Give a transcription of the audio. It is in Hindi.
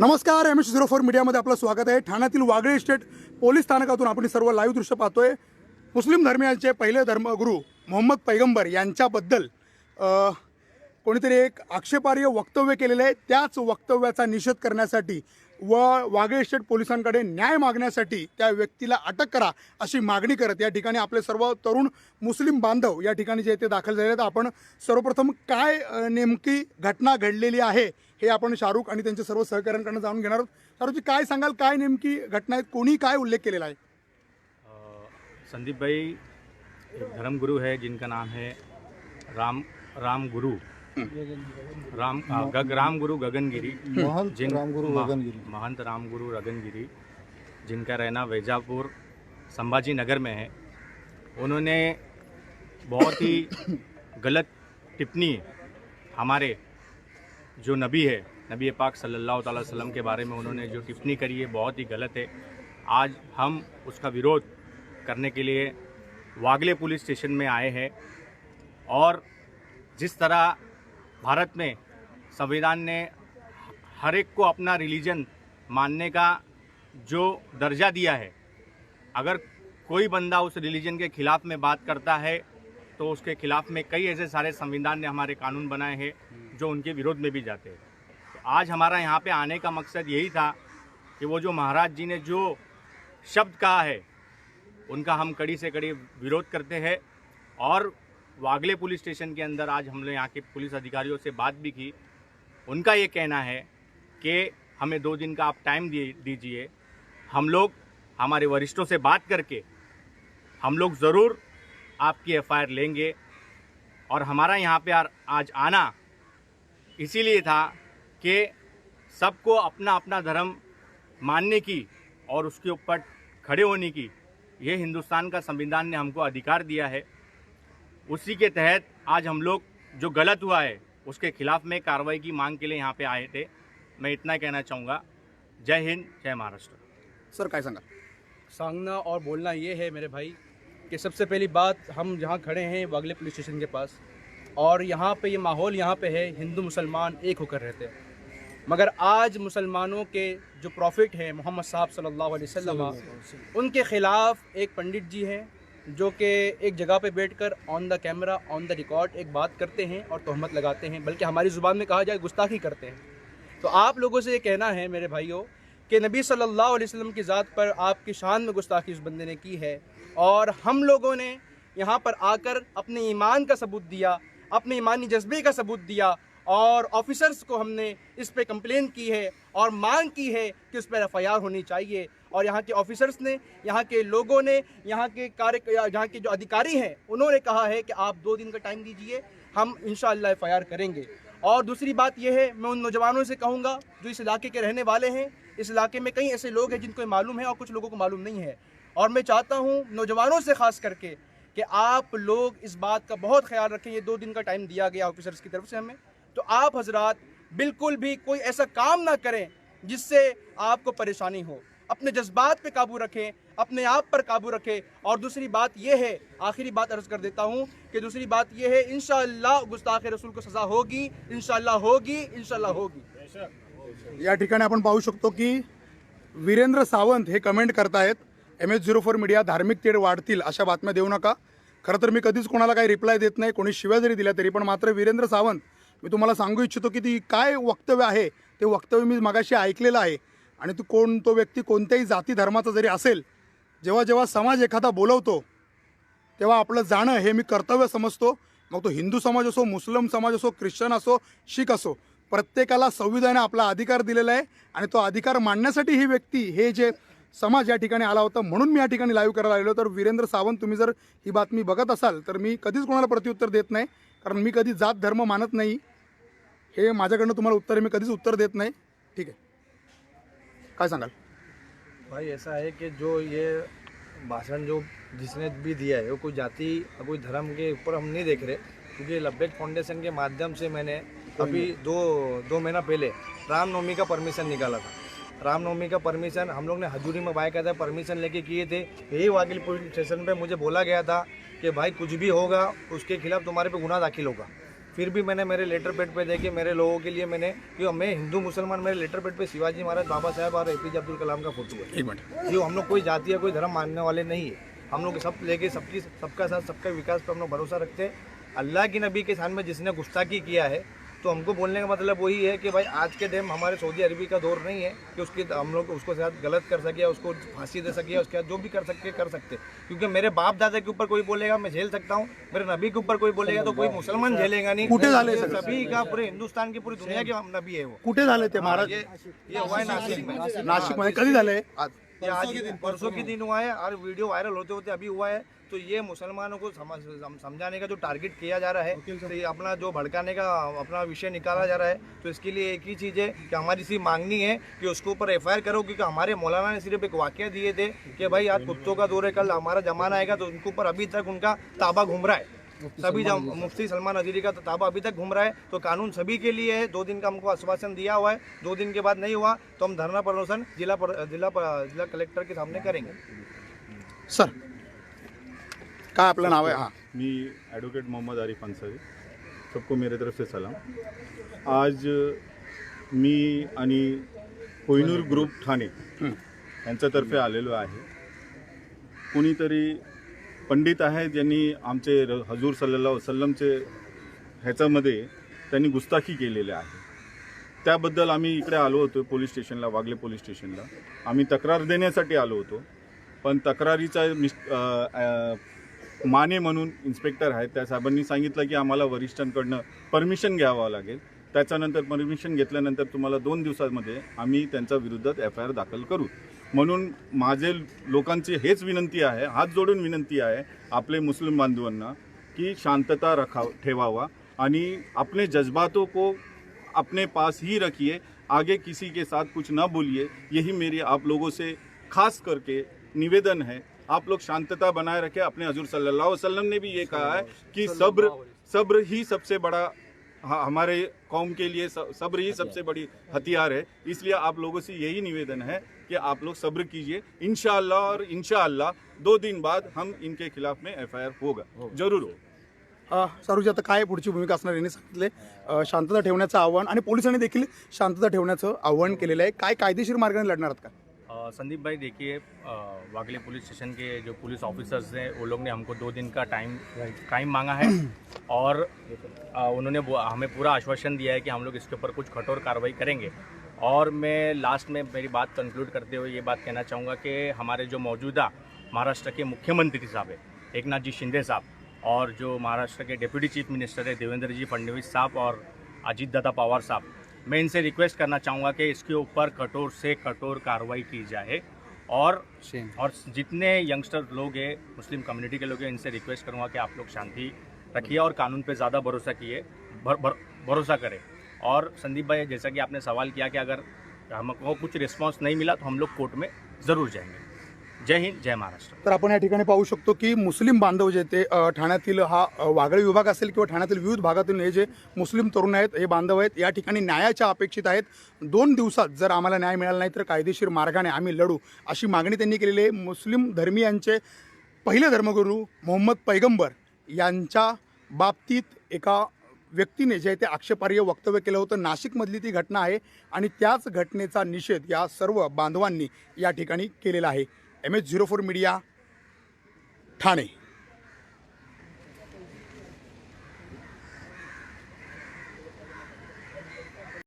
नमस्कार एम एस झिरो फोर मीडियामध्ये आपलं स्वागत आहे. ठाण्यातील वागळे इस्टेट पोलीस स्थानकातून आपण सर्व लाईव्ह दृश्य पाहतोय. मुस्लिम धर्मियांचे पहिले धर्मगुरू मोहम्मद पैगंबर यांच्याबद्दल कोणीतरी एक आक्षेपार्ह वक्तव्य केलेलं आहे. त्याच वक्तव्याचा निषेध करण्यासाठी व वागळे इस्टेट पोलिसांकडे न्याय मागण्यासाठी त्या व्यक्तीला अटक करा अशी मागणी करत या ठिकाणी आपले सर्व तरुण मुस्लिम बांधव या ठिकाणी जे ते दाखल झाले आहेत. आपण सर्वप्रथम काय नेमकी घटना घडलेली आहे? हे आपण शाहरुख आणि त्यांच्या सर्व सहकाऱ्यांकडून जाणून घेणार आहोत. शाहरुखजी काय सांगाल? काय नेमकी घटना आहे? कोणी काय उल्लेख केलेला आहे? संदीप भाई एक धर्मगुरु है जिनका नाम है राम राम गुरु राम गग राम गुरु गगनगिरी। महंत जिन रामगुरु मह- गगनगिरी। महंत राम गुरु गगनगिरी जिनका रहना वैजापुर संभाजी नगर में है। उन्होंने बहुत ही गलत टिप्पणी हमारे जो नबी है, नबी पाक सल्लल्लाहु अलैहि वसल्लम के बारे में उन्होंने जो टिप्पणी करी है, बहुत ही गलत है। आज हम उसका विरोध करने के लिए वागले पुलिस स्टेशन में आए हैं और जिस तरह भारत में संविधान ने हर एक को अपना रिलीजन मानने का जो दर्जा दिया है, अगर कोई बंदा उस रिलीजन के खिलाफ में बात करता है तो उसके खिलाफ में कई ऐसे सारे संविधान ने हमारे कानून बनाए हैं जो उनके विरोध में भी जाते हैं। तो आज हमारा यहाँ पे आने का मकसद यही था कि वो जो महाराज जी ने जो शब्द कहा है उनका हम कड़ी से कड़ी विरोध करते हैं। और वागले पुलिस स्टेशन के अंदर आज हमने यहाँ के पुलिस अधिकारियों से बात भी की। उनका ये कहना है कि हमें दो दिन का आप टाइम दीजिए। हम लोग हमारे वरिष्ठों से बात करके हम लोग ज़रूर आपकी एफआईआर लेंगे और हमारा यहाँ पे आज आना इसीलिए था कि सबको अपना अपना धर्म मानने की और उसके ऊपर खड़े होने की। ये हिंदुस्तान का संविधान ने हमको अधिकार दिया है। उसी के तहत आज हम लोग जो गलत हुआ है उसके खिलाफ में कार्रवाई की मांग के लिए यहाँ पे आए थे। मैं इतना कहना चाहूँगा। जय हिंद जय महाराष्ट्र। सर काय सांगाल सांगना और बोलना ये है मेरे भाई कि सबसे पहली बात, हम जहाँ खड़े हैं वागले पुलिस स्टेशन के पास। और यहाँ पे ये माहौल यहाँ पे है, हिंदू मुसलमान एक होकर रहते हैं। मगर आज मुसलमानों के जो प्रॉफिट हैं, मोहम्मद साहब सल्लल्लाहु अलैहि वसल्लम, उनके ख़िलाफ़ एक पंडित जी हैं, जो कि एक जगह पे बैठकर on the camera on the record एक बात करते हैं और तहमत लगाते हैं, बल्कि हमारी ज़ुबान में कहा जाए गुस्ताखी करते हैं। तो आप लोगों से ये कहना है मेरे भाइयों, कि नबी सल्लल्लाहु अलैहि वसल्लम की ज़ात पर आपकी शान में गुस्ताखी उस बंदे ने की है। और हम लोगों ने यहाँ पर आकर अपने ईमान का सबूत दिया, अपने ईमानी जज्बे का सबूत दिया और ऑफिसर्स को हमने इस पे कंप्लेन की है और मांग की है कि उस पर एफ़ होनी चाहिए। और यहाँ के ऑफिसर्स ने, यहाँ के लोगों ने, यहाँ के कार्य, यहाँ के जो अधिकारी हैं, उन्होंने कहा है कि आप दो दिन का टाइम दीजिए, हम इन एफ़ करेंगे। और दूसरी बात यह है, मैं उन नौजवानों से कहूँगा जो इस इलाके के रहने वाले हैं, इस इलाके में कई ऐसे लोग हैं जिनको मालूम है और कुछ लोगों को मालूम नहीं है। और मैं चाहता हूँ नौजवानों से खास करके कि आप लोग इस बात का बहुत ख्याल रखें, ये दो दिन का टाइम दिया गया ऑफिसर्स की तरफ़ से हमें। तो आप हजरात बिल्कुल भी कोई ऐसा काम ना करें जिससे आपको परेशानी हो। अपने जज्बात पे काबू रखें, अपने आप पर काबू रखें। और दूसरी बात यह है, आखिरी बात अर्ज़ कर देता हूँ कि दूसरी बात यह है इन गुस्ताख रसूल को सज़ा होगी इन होगी इन होगी। या ठिकाणी आपण पाहू शकतो की वीरेंद्र सावंत हे कमेंट करतायत M H zero four media धार्मिक तेढ वाढतील अशा बातम्या देऊ नका. खरं तर मी कधीच कोणाला काही रिप्लाय देत नाही कोणी शिव्या जरी दिल्या तरी पण मात्र वीरेंद्र सावंत मी तुम्हाला सांगू इच्छितो की ती काय वक्तव्य आहे ते वक्तव्य मी मगाशी ऐकलेलं आहे. आणि तू कोण तो व्यक्ती कोणत्याही जाती धर्माचा जरी असेल जेव्हा जेव्हा समाज एखादा बोलवतो तेव्हा आपलं जाणं हे मी कर्तव्य समजतो. मग तो हिंदू समाज असो मुस्लिम समाज असो ख्रिश्चन असो शीख असो प्रत्येकाला संविधानाने आपला अधिकार दिलेला आहे. आणि तो अधिकार मांडण्यासाठी ही व्यक्ती हे जे समाज या ठिकाणी आला होता म्हणून मी या ठिकाणी लाईव्ह करायला आलेलो. तर वीरेंद्र सावंत तुम्ही जर ही बातमी बघत असाल तर मी कधीच कोणाला प्रत्युत्तर देत नाही कारण मी कधी जात धर्म मानत नाही. हे माझ्याकडनं तुम्हाला उत्तर आहे मी कधीच उत्तर देत नाही. ठीक आहे. काय सांगाल? भाई ऐसा है कि जो ये भाषण जो जिसने भी दिया है वो कोई जाति और कोई धर्म के ऊपर हम नहीं देख रहे क्योंकि लब्बेक फाउंडेशन के माध्यम से मैंने अभी दो दो महीना पहले रामनवमी का परमिशन निकाला था। रामनवमी का परमिशन हम लोग ने हजूरी में बाकायदा परमिशन लेके किए थे। यही वाकिल पुलिस स्टेशन पे मुझे बोला गया था कि भाई कुछ भी होगा उसके खिलाफ तुम्हारे पे गुना दाखिल होगा। फिर भी मैंने मेरे लेटर पेड पे देखे मेरे लोगों के लिए मैंने क्यों मैं हिंदू मुसलमान मेरे लेटर पेड पे शिवाजी महाराज बाबा साहब और ए पी अब्दुल कलाम का फ़ोटो है। एक मिनिट। जो हम लोग कोई जाति या कोई धर्म मानने वाले नहीं है। हम लोग सब लेके सबकी सबका साथ सबका विकास पर हम लोग भरोसा रखते हैं। अल्लाह की नबी के सामने जिसने गुस्ताखी किया है तो हमको बोलने का मतलब वही है कि भाई आज के टाइम हमारे सऊदी अरबी का दौर नहीं है कि उसकी हम लोग उसको साथ गलत कर सके या उसको फांसी दे सके या उसके साथ जो भी कर सके कर सकते। क्योंकि मेरे बाप दादा के ऊपर कोई बोलेगा मैं झेल सकता हूँ। मेरे नबी के ऊपर कोई बोलेगा तो कोई मुसलमान झेलेगा नहीं। सभी का पूरे हिंदुस्तान की पूरी दुनिया के नबी है वो। कुठे झाले ते महाराज। ये ये हुआ है नासिक में। नाशिक मध्ये कधी झाले ये आज परसों के दिन हुआ है और वीडियो वायरल होते होते अभी हुआ है तो ये मुसलमानों को समझ समझाने का जो टारगेट किया जा रहा है तो ये अपना जो भड़काने का अपना विषय निकाला जा रहा है तो इसके लिए एक ही चीज़ है कि हमारी सिर्फ़ मांगनी है कि उसके ऊपर एफ़ आई करो क्योंकि हमारे मौलाना ने सिर्फ़ एक वाक्य दिए थे कि भाई आज कुत्तों का दौर है कल हमारा जमाना आएगा तो उनके ऊपर अभी तक उनका ताबा घूम रहा है। सभी मुफ्ती सलमान अजीरी का ताबा अभी तक घूम रहा है तो कानून सभी के लिए है दो दिन का हमको आश्वासन दिया हुआ है दो दिन के बाद नहीं हुआ तो हम धरना प्रदर्शन जिला पर, जिला पर, जिला कलेक्टर के सामने करेंगे। सर काय आपलं नाव आहे? हां. मी ॲडव्होकेट मोहम्मद आरिफ अन्सारी सबको मेरे तरफ से सलाम. आज मी आणि कोहिनूर ग्रुप ठाणे यांच्यातर्फे आलेलो आहे. कोणीतरी पंडित आहे ज्यांनी आमचे र- हजूर सल्ला वसलमचे ह्याच्यामध्ये त्यांनी गुस्ताखी केलेल्या आहे. त्याबद्दल आम्ही इकडे आलो होतो पोलीस स्टेशनला वागले पोलीस स्टेशनला. आम्ही तक्रार देण्यासाठी आलो होतो. पण तक्रारीचा मिस माने म्हणून इन्स्पेक्टर आहेत त्या साहेबांनी सांगितलं की आम्हाला वरिष्ठांकडनं परमिशन घ्यावं लागेल. त्याच्यानंतर परमिशन घेतल्यानंतर तुम्हाला दोन दिवसामध्ये आम्ही त्यांच्या विरुद्धात एफ आय आर दाखल करू. म्हणून माझे लोकांची हेच विनंती आहे हात जोडून विनंती आहे आपले मुस्लिम बांधवांना की शांतता रखाव ठेवावा आणि अपने जज्बातों को अपने पास ही रखिए आगे किसी के साथ कुछ ना बोलिए। यही मेरी आप लोगों से खास करके निवेदन है। आप लोग शांतता बनाए रखें। अपने हजूर सल्लल्लाहु अलैहि वसल्लम ने भी ये कहा है कि सब्र सब्र ही सबसे बड़ा हमारे कौम के लिए सब्र ही सबसे बड़ी हथियार है। इसलिए आप लोगों से यही निवेदन है कि आप लोग सब्र कीजिए। इंशाअल्लाह और इंशाअल्लाह दो दिन बाद हम इनके खिलाफ में एफ होगा। जरूर होगा अ, सारूजी आता काय पुढची भूमिका असणार यांनी सांगितले शांतता ठेवण्याचं आव्हान आणि पोलिसांनी देखील शांतता ठेवण्याचं आव्हान केलेलं आहे. काय कायदेशीर मार्गाने लढणार आहात का? संदीप भाई देखिए वागले पुलिस स्टेशन के जो पुलिस ऑफिसर्स हैं वो लोग ने हमको दो दिन का टाइम टाइम मांगा है। और अ, उन्होंने हमें पूरा आश्वासन दिया है कि हम लोग इसके ऊपर कुछ कठोर कार्रवाई करेंगे। और मैं लास्ट में मेरी बात कंक्लूड करते हुए ये बात कहना चाहूँगा कि हमारे जो मौजूदा महाराष्ट्र के मुख्यमंत्री साहब है एक नाथ जी शिंदे साहब और जो महाराष्ट्र के डिप्यूटी चीफ मिनिस्टर है देवेंद्र जी फडणवीस साहब और अजीत दादा पवार साहब मैं इनसे रिक्वेस्ट करना चाहूँगा कि इसके ऊपर कठोर से कठोर कार्रवाई की जाए और और जितने यंगस्टर लोग हैं मुस्लिम कम्युनिटी के लोग हैं इनसे रिक्वेस्ट करूँगा कि आप लोग शांति रखिए और कानून पे ज़्यादा भरोसा किए भर, भर, भरोसा करें। और संदीप भाई जैसा कि आपने सवाल किया कि अगर हमको कुछ रिस्पॉन्स नहीं मिला तो हम लोग कोर्ट में ज़रूर जाएंगे। जय हिंद जय महाराष्ट्र। तर आपण या ठिकाणी पाहू शकतो की मुस्लिम बांधव जे ते ठाण्यातील हा वागळी वागळे विभाग असेल किंवा ठाण्यातील विविध भागातून हे जे मुस्लिम तरुण आहेत हे बांधव आहेत या ठिकाणी न्यायाच्या अपेक्षित आहेत. दोन दिवसात जर आम्हाला न्याय मिळाला नाही तर कायदेशीर मार्गाने आम्ही लढू अशी मागणी त्यांनी केलेली आहे. मुस्लिम धर्मीयांचे पहिले धर्मगुरू मोहम्मद पैगंबर यांच्या बाबतीत एका व्यक्तीने जे ते आक्षेपार्ह वक्तव्य केलं होतं. नाशिकमधली ती घटना आहे आणि त्याच घटनेचा निषेध या सर्व बांधवांनी या ठिकाणी केलेला आहे. M H zero four media Thane.